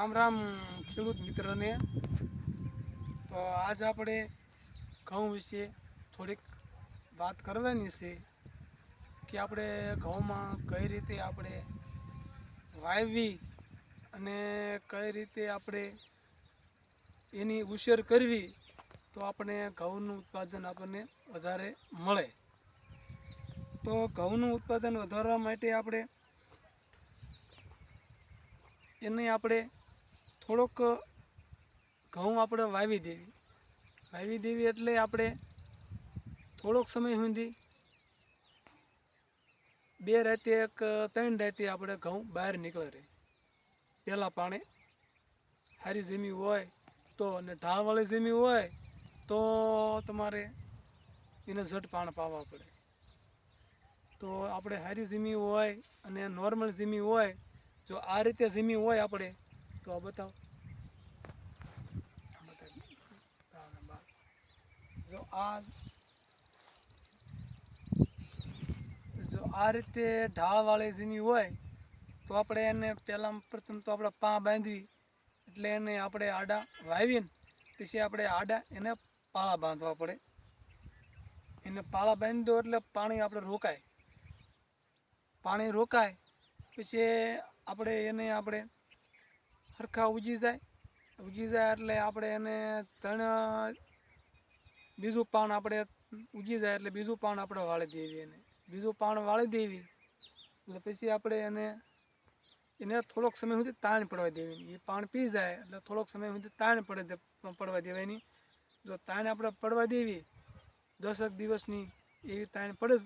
રામ રામ ખેડૂત મિત્રને. તો આજ આપણે ઘઉં વિશે થોડીક વાત કરવાની છે કે આપણે ઘઉંમાં કઈ રીતે આપણે વાવવી અને કઈ રીતે આપણે એની ઉછેર કરવી તો આપણે ઘઉંનું ઉત્પાદન આપણને વધારે મળે. તો ઘઉંનું ઉત્પાદન વધારવા માટે આપણે એને આપણે થોડોક ઘઉં આપણે વાવી દેવી. વાવી દેવી એટલે આપણે થોડોક સમય સુધી બે રાતે એક, ત્રણ રાતે આપણે ઘઉં બહાર નીકળે રહે. પહેલાં પાણી સારી જમી હોય તો અને ઢાળવાળી જમી હોય તો તમારે એને ઝટ પાણ પાવા પડે. તો આપણે સારી ઝીમી હોય અને નોર્મલ ઝીમી હોય, જો આ રીતે ઝીમી હોય આપણે તો બતાવો. જો આ જો આ રીતે ઢાળવાળી જમીન હોય, તો આપણે એને પહેલાં પ્રથમ તો આપણે પા બાંધવી, એટલે એને આપણે આડા વાવીને, પછી આપણે આડા એને પાળા બાંધવા પડે. એને પાળા બાંધી દો એટલે પાણી આપણે રોકાય. પાણી રોકાય, પછી આપણે એને આપણે હરખા ઉજી જાય. ઉજી જાય એટલે આપણે એને ત્રણ, બીજું પાન આપણે ઉજી જાય એટલે બીજું પાન આપણે વાળી દેવી એને. બીજું પાન વાળી દેવી એટલે પછી આપણે એને એને થોડોક સમય સુધી તાણ પડવા દેવાની. એ પાણ પી જાય એટલે થોડોક સમય સુધી તાણ પડે પડવા દેવાની. જો તાણ આપણે પડવા દેવી, દસક દિવસની એવી તાણ પડે,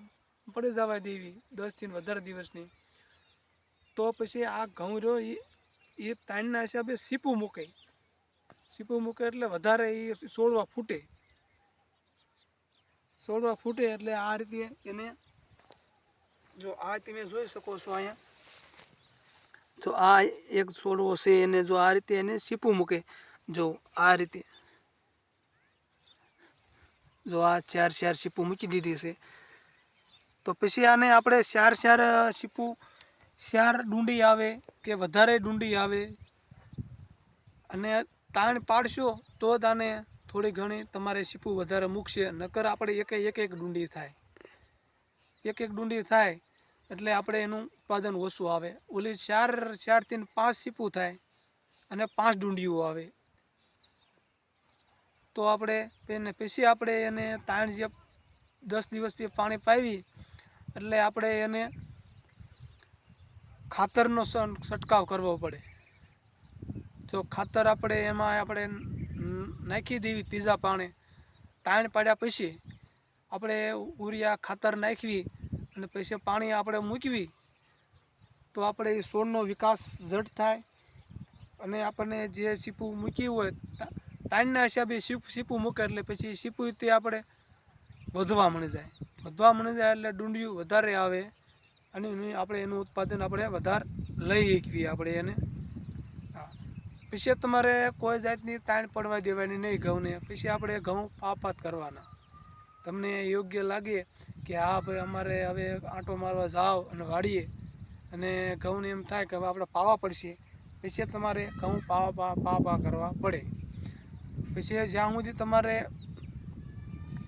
પડી જવા દેવી, દસથી વધારે દિવસની, તો પછી આ ઘઉં રહ્યો એ એ તાણના હિસાબે સીપું મૂકે. સીપું મૂકે એટલે વધારે એ સોળવા ફૂટે. સોળવા ફૂટે એટલે આ રીતે એને જો આ તમે જોઈ શકો છો અહીંયા. જો આ એક છોડવો છે એને જો આ રીતે એને સીપું મૂકે. જો આ રીતે. જો આ ચાર ચાર સીપું મૂકી દીધી છે. તો પછી આને આપણે ચાર ચાર સીપું, ચાર ડુંડી આવે. કે વધારે ડુંડી આવે અને તાણ પાડશો, તો તાને થોડી ઘણી તમારે સીપું વધારે મૂકશે. નકર આપણે એક એક એક ડુંડી થાય. એક એક ડુંડી થાય એટલે આપણે એનું ઉત્પાદન ઓછું આવે. ઓલી ચાર, ચારથી પાંચ સીપું થાય અને પાંચ ડુંડીઓ આવે. તો આપણે એને પછી આપણે એને તાણ જે દસ દિવસ પાણી પાવી, એટલે આપણે એને ખાતરનો છંટકાવ કરવો પડે. જો ખાતર આપણે એમાં આપણે નાખી દેવી ત્રીજા પાણે, તાણ પાડ્યા પછી આપણે ઉરિયા ખાતર નાખવી અને પછી પાણી આપણે મૂકવી, તો આપણે એ છોડનો વિકાસ ઝટ થાય અને આપણને જે સીપું મૂક્યું હોય તાણના હિસાબે સીપું મૂકે એટલે પછી સીપું તે આપણે વધવા મળી જાય. વધવા મળી જાય એટલે ડુંડિયું વધારે આવે. અને આપણે એનું ઉત્પાદન આપણે વધારે લઈ શકીએ આપણે એને. હા. પછી તમારે કોઈ જાતની તાણ પડવા દેવાની નહીં ઘઉંને. પછી આપણે ઘઉં પાપાત કરવાના. તમને યોગ્ય લાગે કે હા ભાઈ અમારે હવે આંટો મારવા જાઓ અને વાળીએ અને ઘઉંને એમ થાય કે હવે આપણે પાવા પડશે. પછી તમારે ઘઉં પાવા પા પા પા કરવા પડે. પછી જ્યાં સુધી તમારે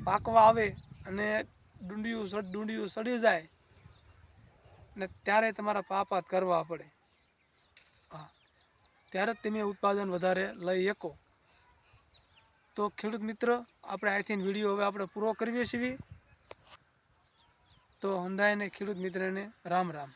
પાકવા આવે અને ડુંડિયું ડુંડિયું સડી જાય ને ત્યારે તમારા પાપાત કરવા પડે. હા. ત્યારે જ તમે ઉત્પાદન વધારે લઈ શકો. તો ખેડૂત મિત્ર, આપણે અહીંથી વીડિયો હવે આપણે પૂરો કરીએ છીએ. તો હંધાઈને ખેડૂત મિત્રને રામ રામ.